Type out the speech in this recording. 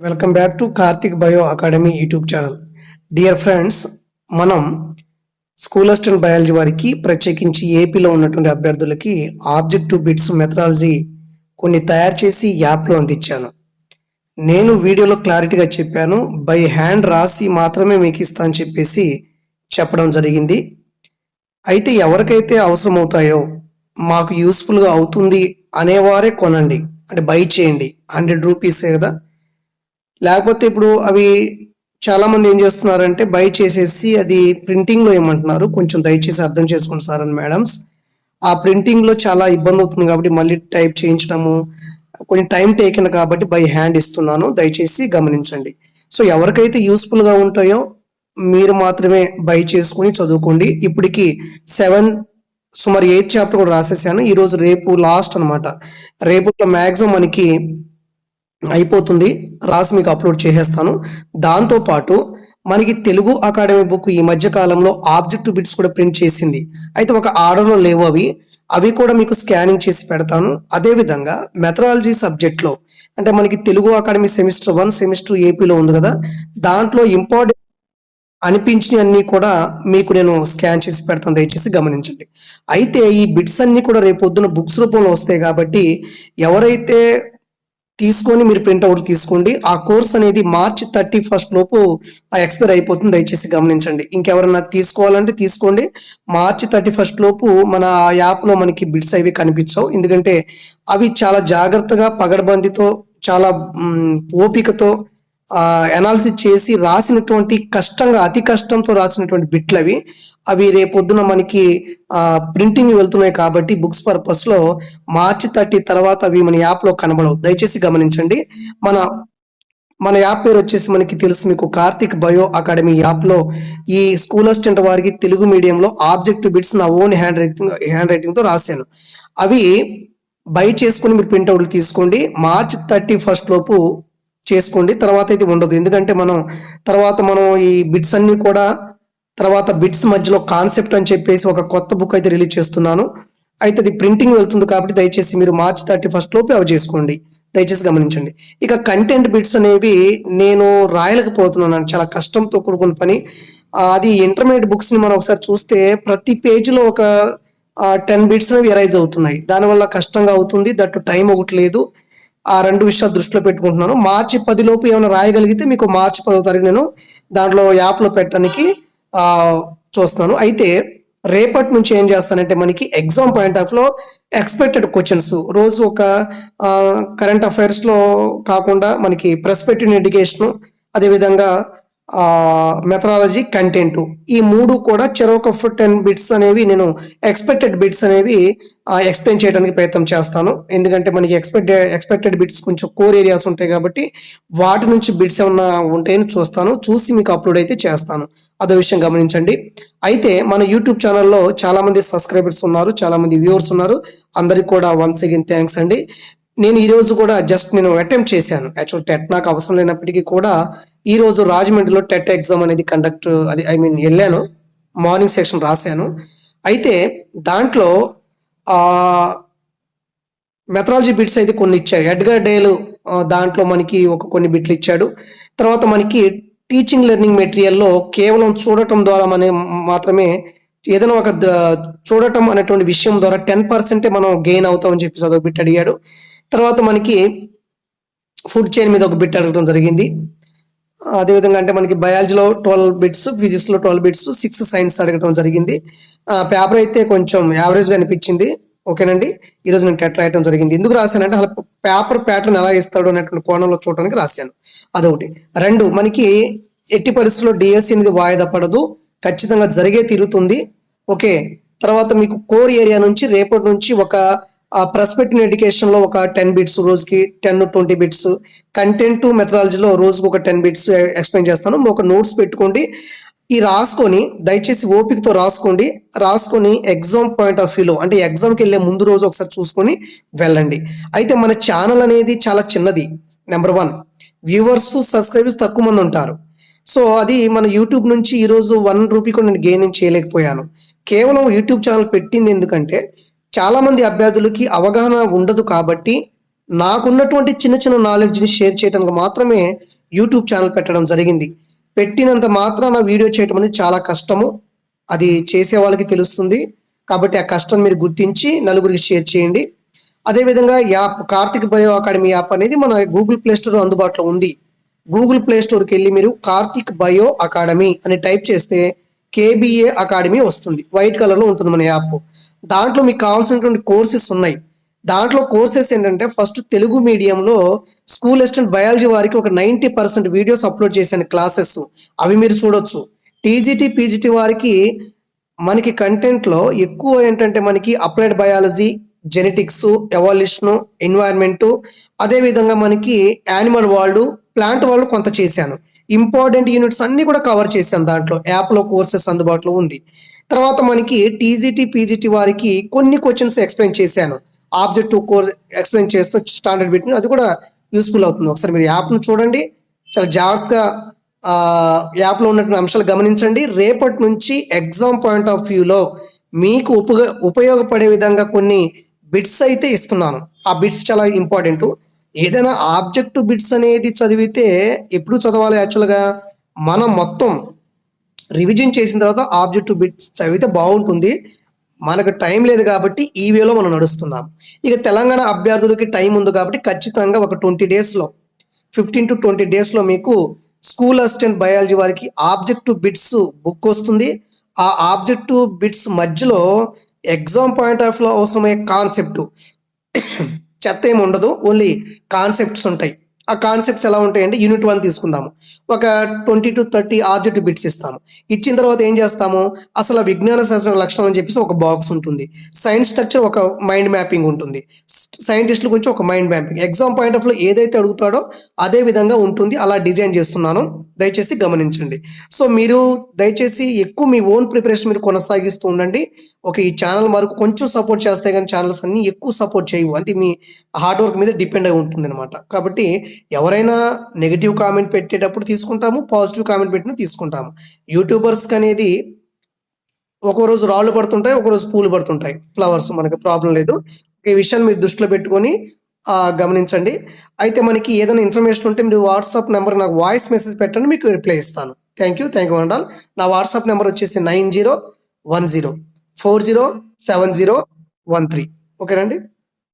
Welcome back to Karthik bio academy YouTube channel. Dear friends మనం school assistant biology వారికి ప్రత్యేకించి ఏపీలో ఉన్నటువంటి అభ్యర్థులకి ఆబ్జెక్టివ్ బిట్స్ మెథడాలజీ కొన్ని తయారు చేసి యాప్లో అందించాను. నేను వీడియోలో క్లారిటీగా చెప్పాను బై హ్యాండ్ రాసి మాత్రమే మీకు ఇస్తా అని చెప్పేసి చెప్పడం జరిగింది. అయితే ఎవరికైతే అవసరం అవుతాయో మాకు యూస్ఫుల్గా అవుతుంది అనేవారే కొనండి. అంటే బై చేయండి. హండ్రెడ్ రూపీసే కదా. లేకపోతే ఇప్పుడు అవి చాలా మంది ఏం చేస్తున్నారంటే బై చేసేసి అది ప్రింటింగ్లో ఏమంటున్నారు? కొంచెం దయచేసి అర్థం చేసుకోండి సార్ అని మేడమ్స్ ఆ ప్రింటింగ్లో చాలా ఇబ్బంది అవుతుంది కాబట్టి మళ్ళీ టైప్ చేయించడము కొంచెం టైం టేకెన్ కాబట్టి బై హ్యాండ్ ఇస్తున్నాను. దయచేసి గమనించండి. సో ఎవరికైతే యూస్ఫుల్గా ఉంటాయో మీరు మాత్రమే బై చేసుకుని చదువుకోండి. ఇప్పటికి సెవెన్ సుమారు ఎయిత్ చాప్టర్ కూడా రాసేసాను. ఈ రోజు రేపు లాస్ట్ అనమాట రేపు మ్యాక్సిమం మనకి అయిపోతుంది. రాసి మీకు అప్లోడ్ చేసేస్తాను. దాంతో పాటు మనకి తెలుగు అకాడమీ బుక్ ఈ మధ్య కాలంలో ఆబ్జెక్టివ్ బిట్స్ కూడా ప్రింట్ చేసింది. అయితే ఒక ఆర్డర్లో లేవు అవి. అవి కూడా మీకు స్కానింగ్ చేసి పెడతాను. అదేవిధంగా మెథడాలజీ సబ్జెక్ట్లో అంటే మనకి Telugu academy semester one semester ఏపీలో ఉంది కదా. దాంట్లో ఇంపార్టెంట్ అనిపించినవన్నీ కూడా మీకు నేను స్కాన్ చేసి పెడతాను. దయచేసి గమనించండి. అయితే ఈ బిట్స్ అన్నీ కూడా రేపు బుక్స్ రూపంలో వస్తాయి కాబట్టి ఎవరైతే తీసుకొని మీరు ప్రింట్అవుట్ తీసుకోండి. ఆ కోర్స్ అనేది మార్చ్ థర్టీ ఫస్ట్ లోపు ఆ ఎక్స్పైర్ అయిపోతుంది. దయచేసి గమనించండి. ఇంకెవరన్నా తీసుకోవాలంటే తీసుకోండి. మార్చ్ థర్టీ ఫస్ట్ లోపు మన ఆ యాప్లో మనకి బిట్స్ అవి కనిపించవు. ఎందుకంటే అవి చాలా జాగ్రత్తగా పగడబందితో చాలా ఓపికతో అనాలిసిస్ చేసి రాసినటువంటి కష్టంగా అతి కష్టంతో రాసినటువంటి బిట్లు అవి అవి రేపొద్దున మనకి ప్రింటింగ్ వెళ్తున్నాయి కాబట్టి బుక్స్ పర్పస్లో మార్చి థర్టీ తర్వాత అవి మన యాప్లో కనబడవు. దయచేసి గమనించండి. మన మన యాప్ పేరు వచ్చేసి మనకి తెలుసు మీకు కార్తిక్ బయో అకాడమీ యాప్లో ఈ స్కూల్ అసిస్టెంట్ వారికి తెలుగు మీడియంలో ఆబ్జెక్టివ్ బిట్స్ నా ఓన్ హ్యాండ్ రైటింగ్ హ్యాండ్ రైటింగ్తో రాశాను. అవి బై చేసుకుని మీరు ప్రింట్అవుట్లు తీసుకోండి. మార్చ్ థర్టీ ఫస్ట్ లోపు చేసుకోండి తర్వాత అయితే ఉండదు. ఎందుకంటే మనం తర్వాత మనం ఈ బిట్స్ అన్ని కూడా తర్వాత బిట్స్ మధ్యలో కాన్సెప్ట్ అని చెప్పేసి ఒక కొత్త బుక్ అయితే రిలీజ్ చేస్తున్నాను. అయితే అది ప్రింటింగ్ వెళ్తుంది కాబట్టి దయచేసి మీరు మార్చ్ థర్టీ ఫస్ట్ లోపు అవి చేసుకోండి. దయచేసి గమనించండి. ఇక కంటెంట్ బిట్స్ అనేవి నేను రాయలేకపోతున్నాను. చాలా కష్టంతో కూడుకున్న పని. అది ఇంటర్మీడియట్ బుక్స్ని మనం ఒకసారి చూస్తే ప్రతి పేజీలో ఒక టెన్ బిట్స్ అనేవి ఎరైజ్ అవుతున్నాయి. దానివల్ల కష్టంగా అవుతుంది. దట్టు టైం ఒకటి లేదు. ఆ రెండు విషయాలు దృష్టిలో పెట్టుకుంటున్నాను. మార్చి పది లోపు ఏమైనా రాయగలిగితే మీకు మార్చి పదో తారీఖు నేను దాంట్లో యాప్లో పెట్టడానికి చూస్తున్నాను. అయితే రేపటి నుంచి ఏం చేస్తానంటే మనకి ఎగ్జామ్ పాయింట్ ఆఫ్లో ఎక్స్పెక్టెడ్ క్వశ్చన్స్. రోజు ఒక కరెంట్ అఫైర్స్లో కాకుండా మనకి ప్రెస్పెక్టివ్ ఎడ్యుకేషన్ అదేవిధంగా మెథడాలజీ కంటెంట్. ఈ మూడు కూడా చెరొక టెన్ బిట్స్ అనేవి నేను ఎక్స్పెక్టెడ్ బిట్స్ అనేవి ఎక్స్ప్లెయిన్ చేయడానికి ప్రయత్నం చేస్తాను. ఎందుకంటే మనకి ఎక్స్పెక్ట్ ఎక్స్పెక్టెడ్ బిట్స్ కొంచెం కోర్ ఏరియాస్ ఉంటాయి కాబట్టి వాటి నుంచి బిట్స్ ఏమన్నా ఉంటాయని చూస్తాను. చూసి మీకు అప్లోడ్ అయితే చేస్తాను. అదో విషయం గమనించండి. అయితే మన యూట్యూబ్ ఛానల్లో చాలా మంది సబ్స్క్రైబర్స్ ఉన్నారు చాలా మంది వ్యూవర్స్ ఉన్నారు. అందరికి కూడా వన్స్ అగైన్ థ్యాంక్స్ అండి. నేను ఈరోజు కూడా జస్ట్ నేను అటెంప్ట్ చేశాను. యాక్చువల్ టెట్ నాకు అవసరం లేనప్పటికీ కూడా ఈరోజు రాజమండ్రిలో టెట్ ఎగ్జామ్ అనేది కండక్ట్ అది ఐ మీన్ వెళ్ళాను. మార్నింగ్ సెక్షన్ రాశాను. అయితే దాంట్లో మెథడాలజీ బిట్స్ అయితే కొన్ని ఇచ్చాడు. ఎడ్గర్ డేలు దాంట్లో మనకి ఒక కొన్ని బిట్లు ఇచ్చాడు. తర్వాత మనకి టీచింగ్ లెర్నింగ్ మెటీరియల్లో కేవలం చూడటం ద్వారా మన మాత్రమే ఏదైనా ఒక చూడటం అనేటువంటి విషయం ద్వారా టెన్ పర్సెంటే మనం గెయిన్ అవుతామని చెప్పేసి అదొక బిట్ అడిగాడు. తర్వాత మనకి ఫుడ్ చైన్ మీద ఒక బిట్ అడగడం జరిగింది. అదేవిధంగా అంటే మనకి బయాలజీలో ట్వెల్వ్ బిట్స్ ఫిజిక్స్లో ట్వెల్వ్ బిట్స్ సిక్స్ సైన్స్ అడగడం జరిగింది. పేపర్ అయితే కొంచెం యావరేజ్గా అనిపించింది. ఓకేనండి? ఈరోజు నేను టెట్ రాయడం జరిగింది. ఎందుకు రాశానంటే అసలు పేపర్ ప్యాటర్న్ ఎలా ఇస్తాడు అనేటువంటి కోణంలో చూడడానికి రాశాను. అదొకటి. రెండు మనకి ఎట్టి పరిస్థితుల్లో డిఎస్సి అనేది వాయిదా పడదు. ఖచ్చితంగా జరిగే తీరుతుంది. ఓకే. తర్వాత మీకు కోర్ ఏరియా నుంచి రేపటి నుంచి ఒక ప్రస్పెక్టివ్ ఎడ్యుకేషన్లో ఒక టెన్ బిట్స్ రోజుకి టెన్ ట్వంటీ బిట్స్ కంటెంట్ మెథడాలజీలో రోజుకు ఒక టెన్ బిట్స్ ఎక్స్ప్లెయిన్ చేస్తాను. ఒక నోట్స్ పెట్టుకోండి. ఈ రాసుకొని దయచేసి ఓపికతో రాసుకోండి. రాసుకొని ఎగ్జామ్ పాయింట్ ఆఫ్ వ్యూలో అంటే ఎగ్జామ్కి వెళ్ళే ముందు రోజు ఒకసారి చూసుకొని వెళ్ళండి. అయితే మన ఛానల్ అనేది చాలా చిన్నది. నెంబర్ వన్ వ్యూవర్స్ సబ్స్క్రైబర్స్ తక్కువ మంది ఉంటారు. సో అది మన యూట్యూబ్ నుంచి ఈరోజు వన్ రూపీ కూడా నేను గెయిన్ చేయలేకపోయాను. కేవలం యూట్యూబ్ ఛానల్ పెట్టింది ఎందుకంటే చాలామంది అభ్యర్థులకి అవగాహన ఉండదు కాబట్టి నాకున్నటువంటి చిన్న చిన్న నాలెడ్జ్ని షేర్ చేయడానికి మాత్రమే యూట్యూబ్ ఛానల్ పెట్టడం జరిగింది. పెట్టినంత మాత్రాన వీడియో చేయడం అనేది చాలా కష్టము. అది చేసే వాళ్ళకి తెలుస్తుంది. కాబట్టి ఆ కష్టం మీరు గుర్తించి నలుగురికి షేర్ చేయండి. అదేవిధంగా app Karthik bio academy app అనేది మన గూగుల్ ప్లే స్టోర్ అందుబాటులో ఉంది. గూగుల్ ప్లే స్టోర్కి వెళ్ళి మీరు కార్తిక్ బయో అకాడమీ అని టైప్ చేస్తే కేబిఏ అకాడమీ వస్తుంది. వైట్ కలర్లో ఉంటుంది మన యాప్ దాంట్లో మీకు కావాల్సినటువంటి కోర్సెస్ ఉన్నాయి. దాంట్లో కోర్సెస్ ఏంటంటే ఫస్ట్ తెలుగు మీడియంలో స్కూల్ అసిస్టెంట్ బయాలజీ వారికి ఒక నైంటీ పర్సెంట్ వీడియోస్ అప్లోడ్ చేశాను క్లాసెస్ అవి మీరు చూడొచ్చు. టీజీటీ పీజీటీ వారికి మనకి కంటెంట్లో ఎక్కువ ఏంటంటే మనకి applied biology genetics evolution environment అదేవిధంగా మనకి యానిమల్ వరల్డ్ ప్లాంట్ వరల్డ్ కొంత చేశాను. ఇంపార్టెంట్ యూనిట్స్ అన్ని కూడా కవర్ చేశాను దాంట్లో. యాప్లో కోర్సెస్ అందుబాటులో ఉంది. తర్వాత మనకి టీజీటీ పీజీటీ వారికి కొన్ని క్వశ్చన్స్ ఎక్స్ప్లెయిన్ చేశాను. ఆబ్జెక్టివ్ కోర్స్ ఎక్స్ప్లెయిన్ చేస్తూ స్టాండర్డ్ బిట్ని అది కూడా యూస్ఫుల్ అవుతుంది. ఒకసారి మీరు యాప్ను చూడండి. చాలా జాగ్రత్తగా యాప్లో ఉన్నటువంటి అంశాలు గమనించండి. రేపటి నుంచి ఎగ్జామ్ పాయింట్ ఆఫ్ వ్యూలో మీకు ఉపయోగ ఉపయోగపడే విధంగా కొన్ని బిట్స్ అయితే ఇస్తున్నాను. ఆ బిట్స్ చాలా ఇంపార్టెంట్. ఏదైనా ఆబ్జెక్టివ్ బిట్స్ అనేది చదివితే ఎప్పుడు చదవాలి యాక్చువల్గా? మనం మొత్తం రివిజన్ చేసిన తర్వాత ఆబ్జెక్టివ్ బిట్స్ చదివితే బాగుంటుంది. మనకు టైం లేదు కాబట్టి ఈ వేలో మనం నడుస్తున్నాం. ఇక తెలంగాణ అభ్యర్థులకి టైం ఉంది కాబట్టి ఖచ్చితంగా ఒక ట్వంటీ డేస్లో ఫిఫ్టీన్ టు ట్వంటీ డేస్లో మీకు స్కూల్ అసిస్టెంట్ బయాలజీ వారికి ఆబ్జెక్టివ్ బిట్స్ బుక్ వస్తుంది. ఆ ఆబ్జెక్టివ్ బిట్స్ మధ్యలో ఎగ్జామ్ పాయింట్ ఆఫ్లో అవసరమయ్యే కాన్సెప్ట్. చెత్త ఏమి ఉండదు ఓన్లీ కాన్సెప్ట్స్ ఉంటాయి. ఆ కాన్సెప్ట్స్ ఎలా ఉంటాయంటే యూనిట్ వన్ తీసుకుందాము. ఒక twenty to thirty object bits ఇస్తాము. ఇచ్చిన తర్వాత ఏం చేస్తాము? అసలు ఆ విజ్ఞాన శాస్త్ర లక్షణం అని చెప్పేసి ఒక బాక్స్ ఉంటుంది. సైన్స్ స్ట్రక్చర్ ఒక మైండ్ మ్యాపింగ్ ఉంటుంది. సైంటిస్టుల గురించి ఒక మైండ్ మ్యాపింగ్ ఎగ్జామ్ పాయింట్ ఆఫ్లో ఏదైతే అడుగుతాడో అదే విధంగా ఉంటుంది. అలా డిజైన్ చేస్తున్నాను. దయచేసి గమనించండి. సో మీరు దయచేసి ఎక్కువ మీ ఓన్ ప్రిపరేషన్ మీరు కొనసాగిస్తూ ఉండండి. ఓకే ఈ ఛానల్ మరకు కొంచెం సపోర్ట్ చేస్తే కానీ ఛానల్స్ అన్ని ఎక్కువ సపోర్ట్ చేయవు. అంటే మీ హార్డ్ వర్క్ మీద డిపెండ్ అయి ఉంటుంది అనమాట కాబట్టి ఎవరైనా నెగిటివ్ కామెంట్ పెట్టేటప్పుడు తీసుకుంటాము పాజిటివ్ కామెంట్ పెట్టినా తీసుకుంటాము. యూట్యూబర్స్కి అనేది ఒక రోజు రాళ్ళు పడుతుంటాయి ఒక రోజు పూలు పడుతుంటాయి. ఫ్లవర్స్ మనకి ప్రాబ్లం లేదు. ఈ విషయాన్ని మీరు దృష్టిలో పెట్టుకొని గమనించండి. అయితే మనకి ఏదైనా ఇన్ఫర్మేషన్ ఉంటే మీరు వాట్సాప్ నెంబర్ నాకు వాయిస్ మెసేజ్ పెట్టండి మీకు రిప్లై ఇస్తాను. థ్యాంక్ యూ థ్యాంక్ యూ అండాల్ నా వాట్సాప్ నెంబర్ వచ్చేసి nine zero one zero. Four zero seven zero one three. ఓకేనండి